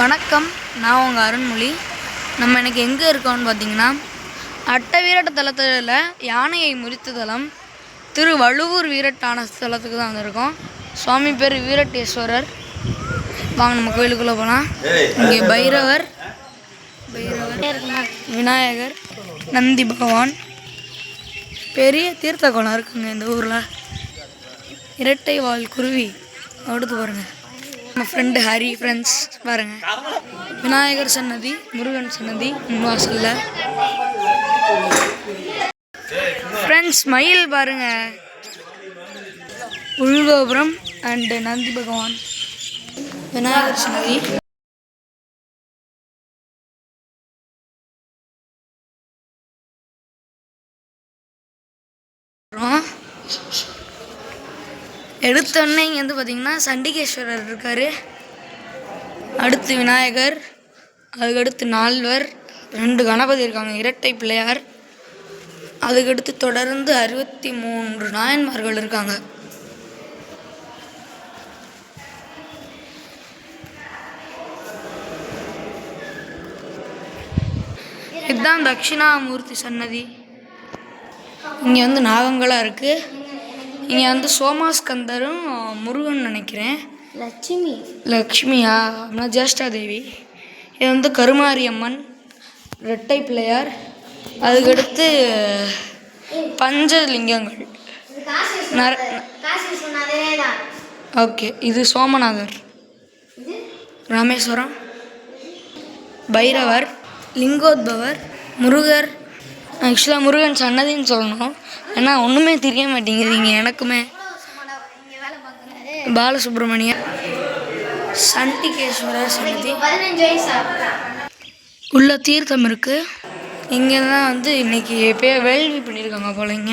வணக்கம். நான் உங்கள் அருண்மொழி. நம்ம எனக்கு எங்கே இருக்கோம்னு பார்த்தீங்கன்னா அட்டவீரட்ட தலத்தில் யானையை முறித்த தலம் திரு வழுவூர் வீரட்டான ஸ்தலத்துக்கு தான் வந்திருக்கோம் சுவாமி பேர் வீரட்டேஸ்வரர். வாங்க நம்ம கோயிலுக்குள்ளே போகலாம் இங்கே பைரவர் பைரவர் விநாயகர் நந்தி பகவான். பெரிய தீர்த்த குளம் இருக்குங்க இந்த ஊரில். இரட்டை வால் குருவி. அடுத்து பாருங்கள் நம்ம ஃப்ரெண்டு ஹரி ஃப்ரெண்ட்ஸ் பாருங்க. விநாயகர் சன்னதி முருகன் சன்னதி முன்வாசல்ல. ஃப்ரெண்ட்ஸ் மயில் பாருங்க. உள்கோபுரம் அண்டு நந்தி பகவான். விநாயகர் சன்னதி. அப்புறம் எடுத்தோடனே இங்கே வந்து பார்த்தீங்கன்னா சண்டிகேஸ்வரர் இருக்கார். அடுத்து விநாயகர் அதுக்கடுத்து நால்வர் ரெண்டு கணபதி இருக்காங்க இரட்டை பிள்ளையார். அதுக்கடுத்து தொடர்ந்து அறுபத்தி மூன்று நாயன்மார்கள் இருக்காங்க. இதுதான் தட்சிணாமூர்த்தி சன்னதி. இங்கே வந்து நாகங்களாக இருக்குது இங்கே வந்து சோமாஸ்கந்தரும் முருகன் நினைக்கிறேன். லட்சுமி. லக்ஷ்மியா அப்படின்னா ஜேஷ்டா தேவி இது வந்து கருமாரியம்மன் ரெட்டை பிள்ளையார். அதுக்கடுத்து பஞ்சலிங்கங்கள். நர ஓகே இது சோமநாதர். ராமேஸ்வரம். பைரவர் லிங்கோத்பவர் முருகர். ஆக்சுவலாக முருகன் சன்னதின்னு சொல்லணும். ஏன்னா ஒன்றுமே தெரிய மாட்டேங்குது இங்கே எனக்குமே. இங்கே பாலசுப்ரமணியன் சண்டிகேஸ்வரர் சன்னதி. உள்ள தீர்த்தம் இருக்குது இங்கே தான் வந்து இன்னைக்கு பே வேள்வி பண்ணியிருக்காங்க போலங்க.